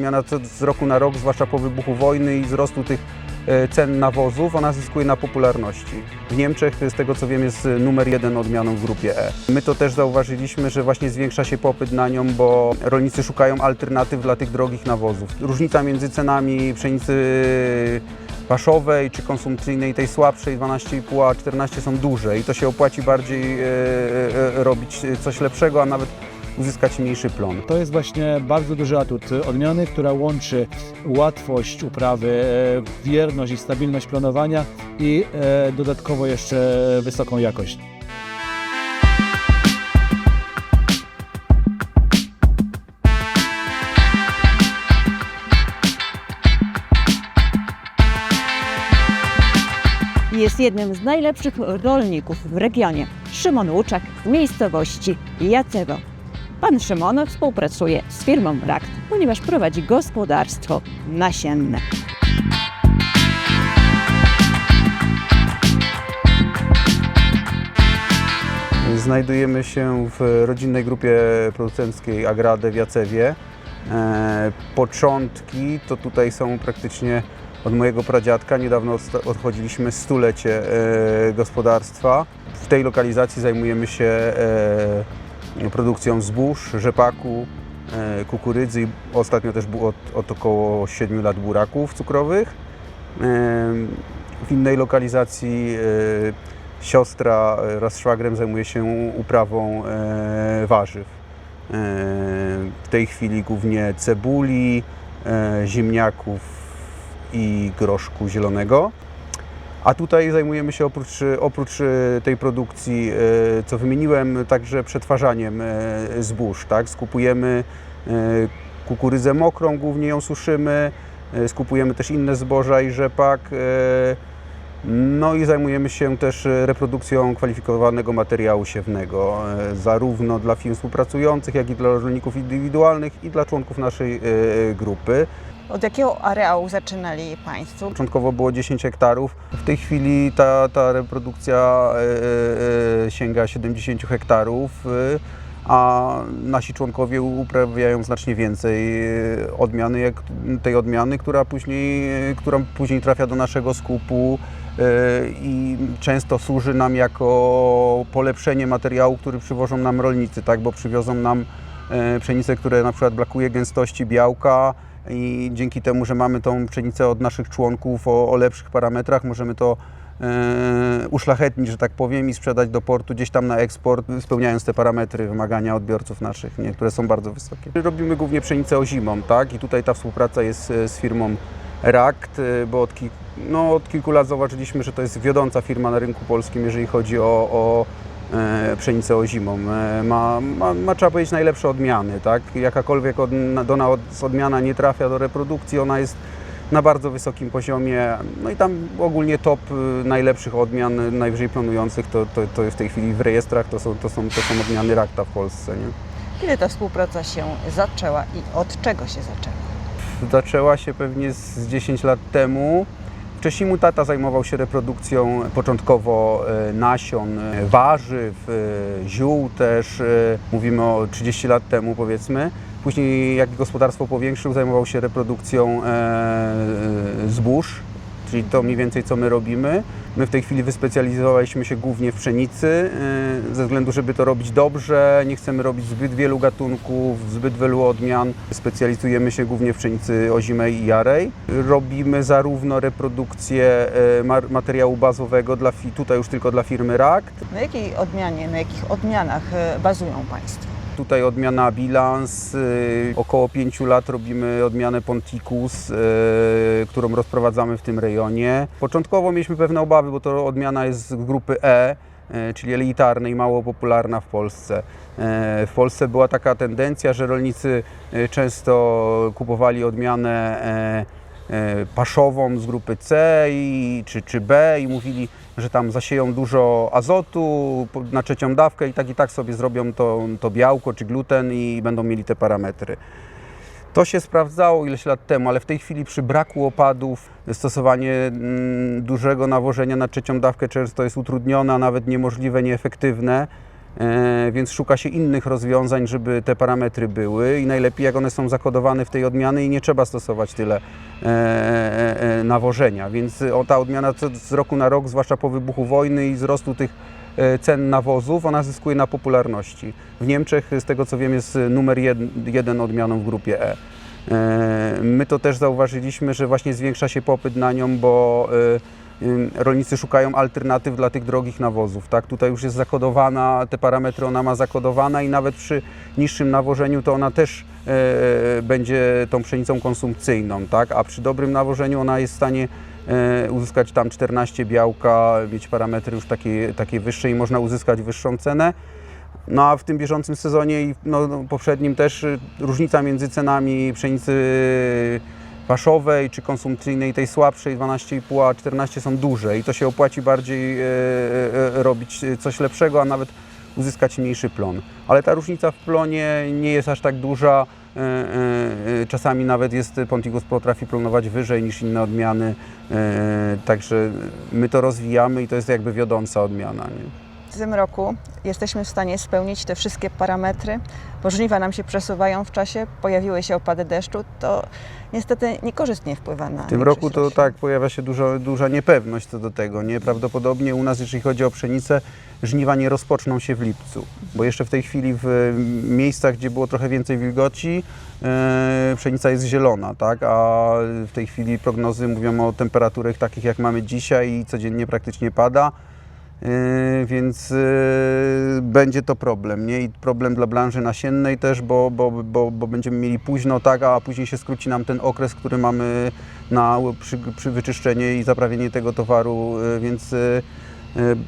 odmiana z roku na rok, zwłaszcza po wybuchu wojny i wzrostu tych e, cen nawozów, ona zyskuje na popularności. W Niemczech, z tego co wiem, jest numer jeden odmianą w grupie E. My to też zauważyliśmy, że właśnie zwiększa się popyt na nią, bo rolnicy szukają alternatyw dla tych drogich nawozów. Różnica między cenami pszenicy paszowej czy konsumpcyjnej, tej słabszej 12,5 a 14 są duże i to się opłaci bardziej e, e, robić coś lepszego, a nawet uzyskać mniejszy plon. To jest właśnie bardzo duży atut odmiany, która łączy łatwość uprawy, e, wierność i stabilność planowania i e, dodatkowo jeszcze wysoką jakość. Jest jednym z najlepszych rolników w regionie. Szymon Łuczak z miejscowości Jacewo. Pan Szymon współpracuje z firmą RAKT, ponieważ prowadzi gospodarstwo nasienne. Znajdujemy się w rodzinnej grupie producenckiej Agrade w Jacewie. E, Początki to tutaj są praktycznie od mojego pradziadka. Niedawno odchodziliśmy stulecie e, gospodarstwa. W tej lokalizacji zajmujemy się e, produkcją zbóż, rzepaku, e, kukurydzy i ostatnio też bu- od, od około 7 lat buraków cukrowych. E, W innej lokalizacji e, siostra e, wraz z szwagrem zajmuje się uprawą warzyw. W tej chwili głównie cebuli, ziemniaków i groszku zielonego. A tutaj zajmujemy się oprócz, oprócz e, tej produkcji, e, co wymieniłem, także przetwarzaniem e, zbóż. Tak? Skupujemy kukurydzę mokrą, głównie ją suszymy, skupujemy też inne zboża i rzepak. no i zajmujemy się też reprodukcją kwalifikowanego materiału siewnego, zarówno dla firm współpracujących, jak i dla rolników indywidualnych i dla członków naszej grupy. Od jakiego areału zaczynali Państwo? Początkowo było 10 hektarów, w tej chwili ta, ta reprodukcja e, e, sięga 70 hektarów, e, a nasi członkowie uprawiają znacznie więcej e, odmiany, jak tej odmiany, która później, e, która później trafia do naszego skupu e, i często służy nam jako polepszenie materiału, który przywożą nam rolnicy, tak? bo przywiozą nam e, pszenice, które na przykład brakuje gęstości białka i dzięki temu, że mamy tą pszenicę od naszych członków o, o lepszych parametrach, możemy to e, uszlachetnić, że tak powiem, i sprzedać do portu gdzieś tam na eksport, spełniając te parametry wymagania odbiorców naszych, nie, które są bardzo wysokie. Robimy głównie pszenicę ozimą, tak? I tutaj ta współpraca jest e, z firmą Rakt, e, bo od, kil, no, od kilku lat zauważyliśmy, że to jest wiodąca firma na rynku polskim, jeżeli chodzi o, o pszenicę ozimą. E, ma, ma, ma, trzeba powiedzieć, najlepsze odmiany, tak? Jakakolwiek od, do nas odmiana nie trafia do reprodukcji, ona jest na bardzo wysokim poziomie. No i tam ogólnie top y, najlepszych odmian, y, najwyżej planujących, to, to, to w tej chwili w rejestrach, to są, to są, to są odmiany Rakta w Polsce. Nie? Kiedy ta współpraca się zaczęła i od czego się zaczęła? Zaczęła się pewnie z 10 lat temu. Wcześniej mój tata zajmował się reprodukcją początkowo e, nasion, e, warzyw, e, ziół też, mówimy o 30 lat temu powiedzmy. Później jak gospodarstwo powiększył, zajmował się reprodukcją zbóż, czyli to mniej więcej co my robimy. My w tej chwili wyspecjalizowaliśmy się głównie w pszenicy, e, ze względu, żeby to robić dobrze. Nie chcemy robić zbyt wielu gatunków, zbyt wielu odmian. Specjalizujemy się głównie w pszenicy ozimej i jarej. Robimy zarówno reprodukcję e, materiału bazowego, dla, tutaj już tylko dla firmy RAKT, Na jakiej odmianie, na jakich odmianach e, bazują Państwo? Tutaj odmiana bilans. y, Około 5 lat robimy odmianę Ponticus, y, którą rozprowadzamy w tym rejonie. Początkowo mieliśmy pewne obawy, bo to odmiana jest z grupy E, y, czyli elitarnej, mało popularna w Polsce. W Polsce była taka tendencja, że rolnicy często kupowali odmianę paszową z grupy C i, czy, czy B i mówili, że tam zasieją dużo azotu na trzecią dawkę i tak i tak sobie zrobią to, to białko czy gluten i będą mieli te parametry. To się sprawdzało ileś lat temu, ale w tej chwili przy braku opadów stosowanie mm, dużego nawożenia na trzecią dawkę często jest utrudnione, a nawet niemożliwe, nieefektywne. E, więc szuka się innych rozwiązań, żeby te parametry były i najlepiej jak one są zakodowane w tej odmiany i nie trzeba stosować tyle e, e, nawożenia, więc ta odmiana z roku na rok, zwłaszcza po wybuchu wojny i wzrostu tych cen nawozów, ona zyskuje na popularności. W Niemczech, z tego co wiem, jest numer jeden, odmianą w grupie E. My to też zauważyliśmy, że właśnie zwiększa się popyt na nią, bo rolnicy szukają alternatyw dla tych drogich nawozów. Tak? Tutaj już jest zakodowana, te parametry ona ma zakodowana i nawet przy niższym nawożeniu to ona też e, będzie tą pszenicą konsumpcyjną, tak? a przy dobrym nawożeniu ona jest w stanie e, uzyskać tam 14 białka, mieć parametry już takie, takie wyższe i można uzyskać wyższą cenę. No a w tym bieżącym sezonie i no, no, poprzednim też y, różnica między cenami pszenicy paszowej czy konsumpcyjnej, tej słabszej 12,5 a 14 są duże i to się opłaci bardziej e, e, robić coś lepszego, a nawet uzyskać mniejszy plon. Ale ta różnica w plonie nie jest aż tak duża. E, e, e, Czasami nawet jest Pontigus potrafi plonować wyżej niż inne odmiany, e, także my to rozwijamy i to jest jakby wiodąca odmiana. Nie? W tym roku jesteśmy w stanie spełnić te wszystkie parametry, bo żniwa nam się przesuwają w czasie, pojawiły się opady deszczu, to niestety niekorzystnie wpływa na W tym roku to tak, pojawia się dużo, duża niepewność co do tego. Nie? Prawdopodobnie u nas, jeżeli chodzi o pszenicę, żniwa nie rozpoczną się w lipcu, bo jeszcze w tej chwili w miejscach, gdzie było trochę więcej wilgoci, e, pszenica jest zielona, tak? a w tej chwili prognozy mówią o temperaturach takich, jak mamy dzisiaj i codziennie praktycznie pada. Yy, więc yy, będzie to problem, nie? I problem dla branży nasiennej też, bo, bo, bo, bo będziemy mieli późno, tak, a później się skróci nam ten okres, który mamy na przy, przy wyczyszczenie i zaprawienie tego towaru, yy, więc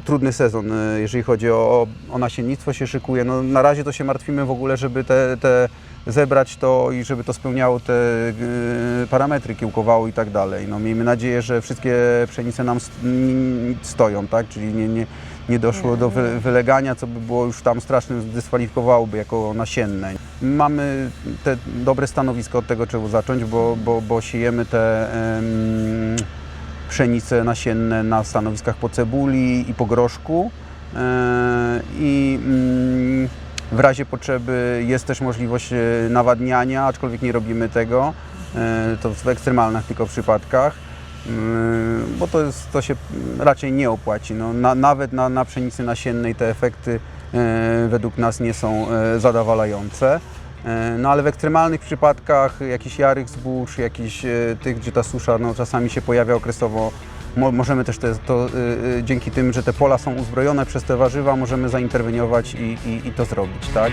trudny sezon, yy, jeżeli chodzi o, o nasiennictwo się szykuje. No, na razie to się martwimy w ogóle, żeby te, te zebrać to i żeby to spełniało te yy, parametry, kiełkowało i tak dalej. No, miejmy nadzieję, że wszystkie pszenice nam stoją, tak? czyli nie, nie, nie doszło do wy, wylegania, co by było już tam strasznym, dyskwalifikowałoby jako nasienne. Mamy te dobre stanowisko od tego trzeba zacząć, bo, bo, bo siejemy te em, pszenice nasienne na stanowiskach po cebuli i po groszku. E, I mm, w razie potrzeby jest też możliwość e, nawadniania, aczkolwiek nie robimy tego. E, To w ekstremalnych tylko przypadkach, Mm, bo to, jest, to się raczej nie opłaci. No, na, nawet na, na pszenicy nasiennej te efekty według nas nie są zadowalające. E, No ale w ekstremalnych przypadkach jakichś jarych zbóż, e, tych, gdzie ta susza no, czasami się pojawia okresowo, mo, możemy też te, to, e, dzięki tym, że te pola są uzbrojone przez te warzywa, możemy zainterweniować i, i, i to zrobić, tak?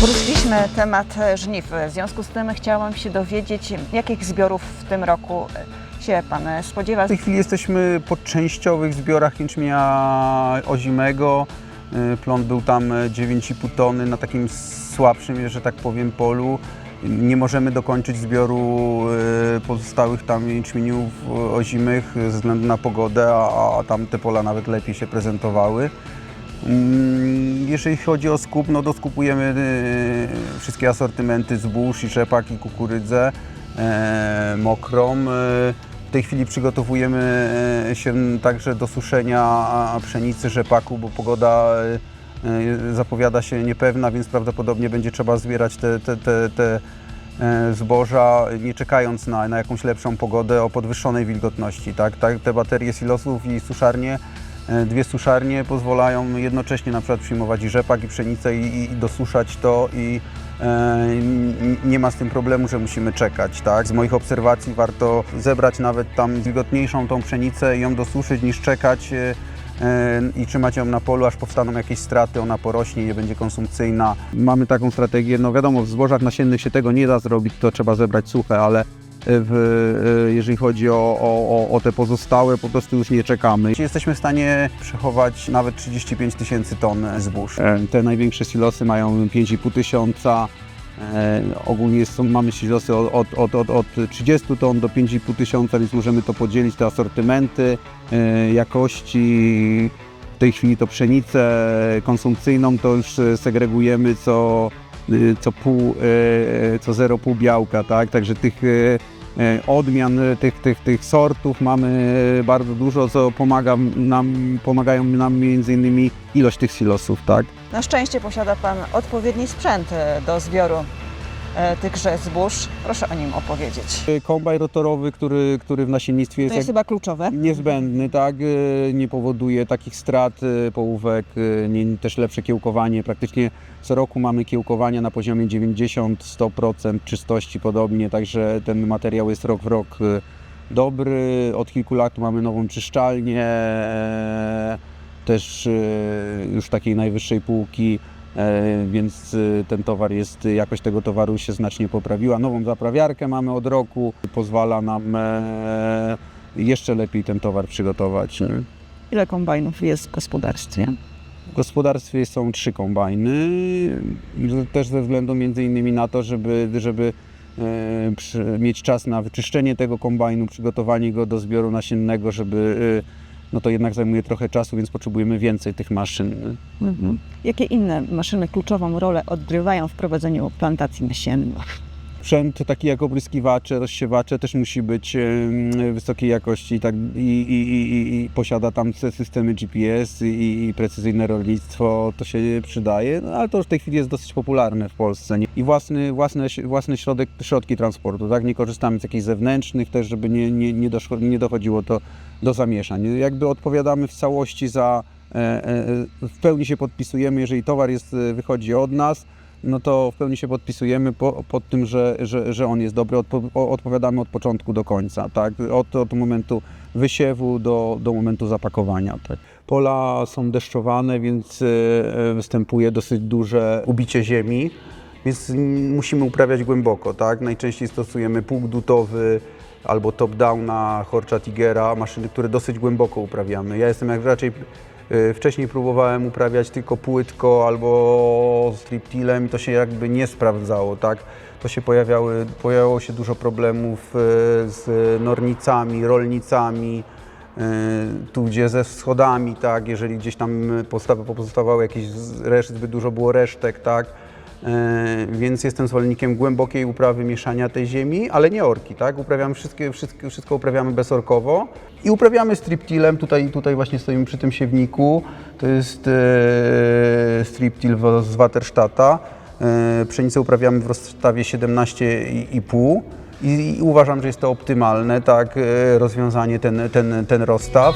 Poruszyliśmy temat żniw. W związku z tym chciałam się dowiedzieć, jakich zbiorów w tym roku się Pan e, spodziewa. W tej chwili jesteśmy po częściowych zbiorach jęczmienia ozimego. Y, Plon był tam e, 9,5 tony na takim słabszym, że tak powiem, polu. Nie możemy dokończyć zbioru pozostałych tam jęczmieniów e, ozimych ze względu na pogodę, a, tam te pola nawet lepiej się prezentowały. Mm, Jeżeli chodzi o skup, no to skupujemy y, wszystkie asortymenty zbóż i rzepak i kukurydzę e, mokrą. Tej chwili przygotowujemy e, się także do suszenia pszenicy, rzepaku, bo pogoda e, e, zapowiada się niepewna, więc prawdopodobnie będzie trzeba zbierać te, te, te, te zboża, nie czekając na, na jakąś lepszą pogodę o podwyższonej wilgotności. Tak? Tak, te baterie silosów i suszarnie Dwie suszarnie pozwalają jednocześnie na przykład przyjmować i rzepak, i pszenicę i, i dosuszać to i nie ma z tym problemu, że musimy czekać. Tak? Z moich obserwacji warto zebrać nawet tam wilgotniejszą tą pszenicę i ją dosuszyć niż czekać e, e, i trzymać ją na polu, aż powstaną jakieś straty, ona porośnie, nie będzie konsumpcyjna. Mamy taką strategię, no wiadomo, w zbożach nasiennych się tego nie da zrobić, to trzeba zebrać suche, ale w, e, jeżeli chodzi o, o, o- te pozostałe, po prostu już nie czekamy. Jesteśmy w stanie przechować nawet 35 tysięcy ton zbóż. E, Te największe silosy mają 5,5 tysiąca. E, ogólnie są, mamy silosy od, od, od, od, od 30 ton do 5,5 tysiąca, więc możemy to podzielić, te asortymenty, jakości. W tej chwili to pszenicę konsumpcyjną to już segregujemy co co pół, co 0,5 białka, tak? Także tych odmian, e, tych, tych, tych sortów mamy bardzo dużo, co pomaga nam, pomagają nam między innymi ilość tych silosów, tak? Na szczęście posiada Pan odpowiedni sprzęt e, do zbioru e, tychże zbóż. Proszę o nim opowiedzieć. Kombaj rotorowy, który, który w nasiennictwie To jest, jest jak chyba kluczowe. niezbędny, tak? E, Nie powoduje takich strat e, połówek, e, nie, też lepsze kiełkowanie. Praktycznie co roku mamy kiełkowania na poziomie 90-100% czystości podobnie, także ten materiał jest rok w rok e, dobry. Od kilku lat mamy nową czyszczalnię, e, też e, już takiej najwyższej półki. E, więc e, ten towar jest, jakość tego towaru się znacznie poprawiła. Nową zaprawiarkę mamy od roku, pozwala nam e, jeszcze lepiej ten towar przygotować. Ile kombajnów jest w gospodarstwie? W gospodarstwie są trzy kombajny, też ze względu między innymi na to, żeby, żeby e, mieć czas na wyczyszczenie tego kombajnu, przygotowanie go do zbioru nasiennego, żeby e, no to jednak zajmuje trochę czasu, więc potrzebujemy więcej tych maszyn. Mhm. Jakie inne maszyny kluczową rolę odgrywają w prowadzeniu plantacji nasiennych? Sprzęt taki jak opryskiwacze, rozsiewacze też musi być wysokiej jakości i, tak, i, i, i, i posiada tam te systemy GPS i, i precyzyjne rolnictwo, to się przydaje, no, ale to już w tej chwili jest dosyć popularne w Polsce. I własny, własny, własny środek, środki transportu, tak? nie korzystamy z jakichś zewnętrznych też, żeby nie, nie, nie, doszło, nie dochodziło to do zamieszań. Jakby odpowiadamy w całości za, e, e, w pełni się podpisujemy, jeżeli towar jest, wychodzi od nas, no to w pełni się podpisujemy po, pod tym, że, że, że on jest dobry, Odpo, odpowiadamy od początku do końca, tak? Od, od momentu wysiewu do, do momentu zapakowania. Tak? Pola są deszczowane, więc e, e, występuje dosyć duże ubicie ziemi, więc musimy uprawiać głęboko, tak? Najczęściej stosujemy pług dutowy albo top-downa, Horcha Tigera, maszyny, które dosyć głęboko uprawiamy. Ja jestem jak raczej wcześniej próbowałem uprawiać tylko płytko albo striptilem i to się jakby nie sprawdzało, tak? To się pojawiały, pojawiało się dużo problemów y, z nornicami, rolnicami, y, tu gdzie ze schodami, tak? Jeżeli gdzieś tam postawa- pozostawały jakieś z- reszt, zbyt dużo było resztek, tak? E, Więc jestem zwolennikiem głębokiej uprawy mieszania tej ziemi, ale nie orki, tak? Uprawiamy wszystkie, wszystko, wszystko uprawiamy bezorkowo i uprawiamy striptilem. Tutaj, tutaj właśnie stoimy przy tym siewniku. To jest e, striptil z Waterstata. E, pszenicę uprawiamy w rozstawie 17,5 i, i uważam, że jest to optymalne, tak? E, rozwiązanie ten, ten, ten rozstaw.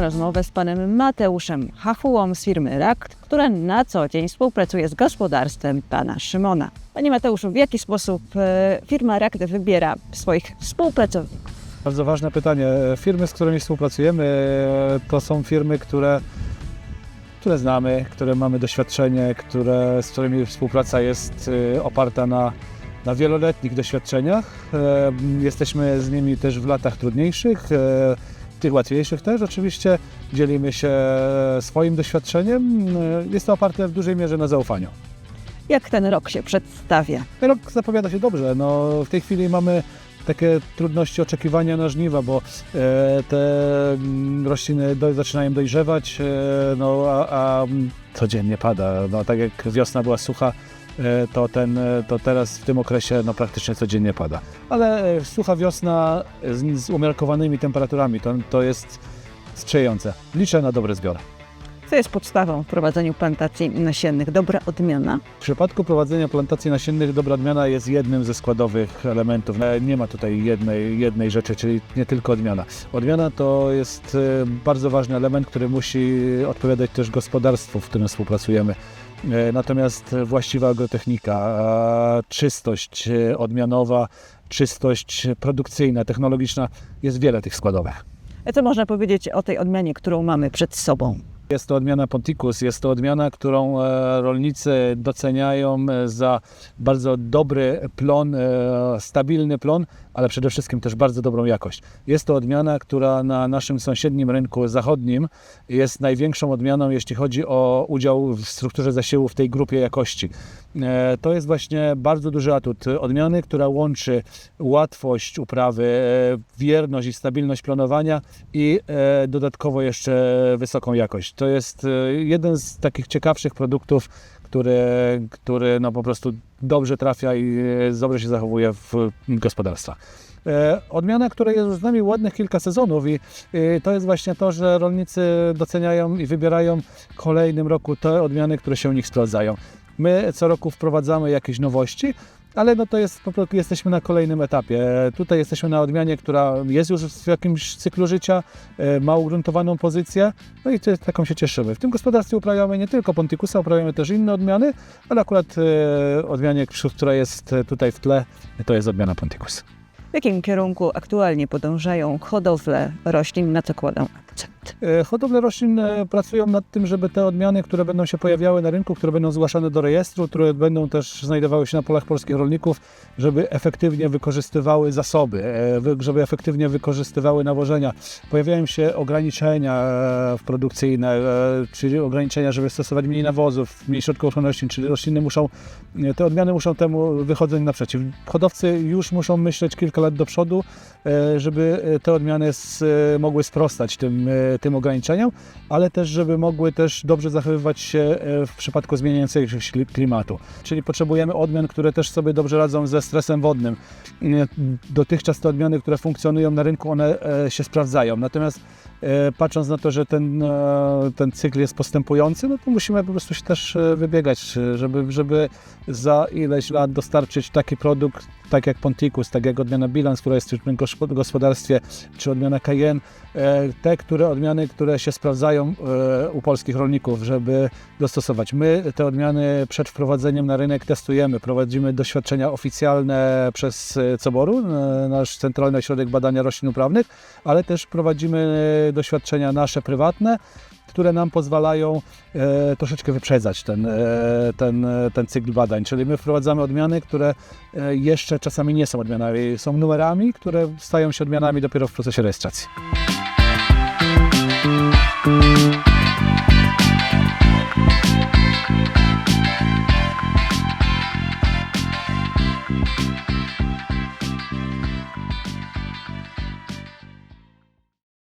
Rozmowę z panem Mateuszem Hachułą z firmy RAKT, która na co dzień współpracuje z gospodarstwem pana Szymona. Panie Mateuszu, w jaki sposób e, firma RAKT wybiera swoich współpracowników? Bardzo ważne pytanie. Firmy, z którymi współpracujemy, e, to są firmy, które, które znamy, które mamy doświadczenie, które, z którymi współpraca jest e, oparta na, na wieloletnich doświadczeniach. Jesteśmy z nimi też w latach trudniejszych, tych łatwiejszych też. Oczywiście dzielimy się swoim doświadczeniem. Jest to oparte w dużej mierze na zaufaniu. Jak ten rok się przedstawia? Rok zapowiada się dobrze. No, w tej chwili mamy takie trudności oczekiwania na żniwa, bo e, te mm, rośliny do, zaczynają dojrzewać, e, no, a, a mm, codziennie pada. No, tak jak wiosna była sucha, to, ten, e, to teraz w tym okresie no, praktycznie codziennie pada. Ale e, sucha wiosna z, z umiarkowanymi temperaturami to, to jest sprzyjające. Liczę na dobry zbiór. Co jest podstawą w prowadzeniu plantacji nasiennych? Dobra odmiana. W przypadku prowadzenia plantacji nasiennych dobra odmiana jest jednym ze składowych elementów. E, Nie ma tutaj jednej, jednej rzeczy, czyli nie tylko odmiana. Odmiana to jest e, bardzo ważny element, który musi odpowiadać też gospodarstwu, w którym współpracujemy. E, Natomiast właściwa agrotechnika, e, czystość e, odmianowa, czystość produkcyjna, technologiczna, jest wiele tych składowych. A Co można powiedzieć o tej odmianie, którą mamy przed sobą? Jest to odmiana Ponticus, jest to odmiana, którą e, rolnicy doceniają e, za bardzo dobry plon, e, stabilny plon, ale przede wszystkim też bardzo dobrą jakość. Jest to odmiana, która na naszym sąsiednim rynku zachodnim jest największą odmianą, jeśli chodzi o udział w strukturze zasiłu w tej grupie jakości. E, To jest właśnie bardzo duży atut odmiany, która łączy łatwość uprawy, e, wierność i stabilność planowania i e, dodatkowo jeszcze wysoką jakość. To jest jeden z takich ciekawszych produktów, który, który no po prostu dobrze trafia i e, dobrze się zachowuje w gospodarstwach. E, Odmiana, która jest już z nami ładnych kilka sezonów i e, to jest właśnie to, że rolnicy doceniają i wybierają w kolejnym roku te odmiany, które się u nich sprawdzają. My co roku wprowadzamy jakieś nowości, ale no to jest po prostu jesteśmy na kolejnym etapie. Tutaj jesteśmy na odmianie, która jest już w jakimś cyklu życia, e, ma ugruntowaną pozycję, no i taką się cieszymy. W tym gospodarstwie uprawiamy nie tylko Ponticusa, uprawiamy też inne odmiany, ale akurat e, odmianie, która jest tutaj w tle, to jest odmiana Ponticus. W jakim kierunku aktualnie podążają hodowle roślin, na co kładą akcent? E, Hodowle roślin e, pracują nad tym, żeby te odmiany, które będą się pojawiały na rynku, które będą zgłaszane do rejestru, które będą też znajdowały się na polach polskich rolników, żeby efektywnie wykorzystywały zasoby, e, żeby efektywnie wykorzystywały nawożenia. Pojawiają się ograniczenia produkcyjne, czyli ograniczenia, żeby stosować mniej nawozów, mniej środków ochrony roślin, czyli rośliny muszą, te odmiany muszą temu wychodzić naprzeciw. Hodowcy już muszą myśleć kilka lat do przodu, żeby e, te odmiany e, mogły sprostać tym, e, tym ograniczeniom, ale też, żeby mogły też dobrze zachowywać się e, w przypadku zmieniającego się klimatu. Czyli potrzebujemy odmian, które też sobie dobrze radzą ze stresem wodnym. E, Dotychczas te odmiany, które funkcjonują na rynku, one e, się sprawdzają. Natomiast e, patrząc na to, że ten, e, ten cykl jest postępujący, no to musimy po prostu się też e, wybiegać, e, żeby, żeby za ileś lat dostarczyć taki produkt, tak jak Ponticus, tak jak odmiana Bilans, która jest w tym gospo- gospodarstwie, czy odmiana Cayenne, te które, odmiany, które się sprawdzają e, u polskich rolników, żeby dostosować. My te odmiany przed wprowadzeniem na rynek testujemy, prowadzimy doświadczenia oficjalne przez Coboru, e, nasz Centralny Ośrodek Badania Roślin Uprawnych, ale też prowadzimy doświadczenia nasze prywatne, które nam pozwalają e, troszeczkę wyprzedzać ten, e, ten, e, ten cykl badań. Czyli my wprowadzamy odmiany, które e, jeszcze czasami nie są odmianami, są numerami, które stają się odmianami dopiero w procesie rejestracji.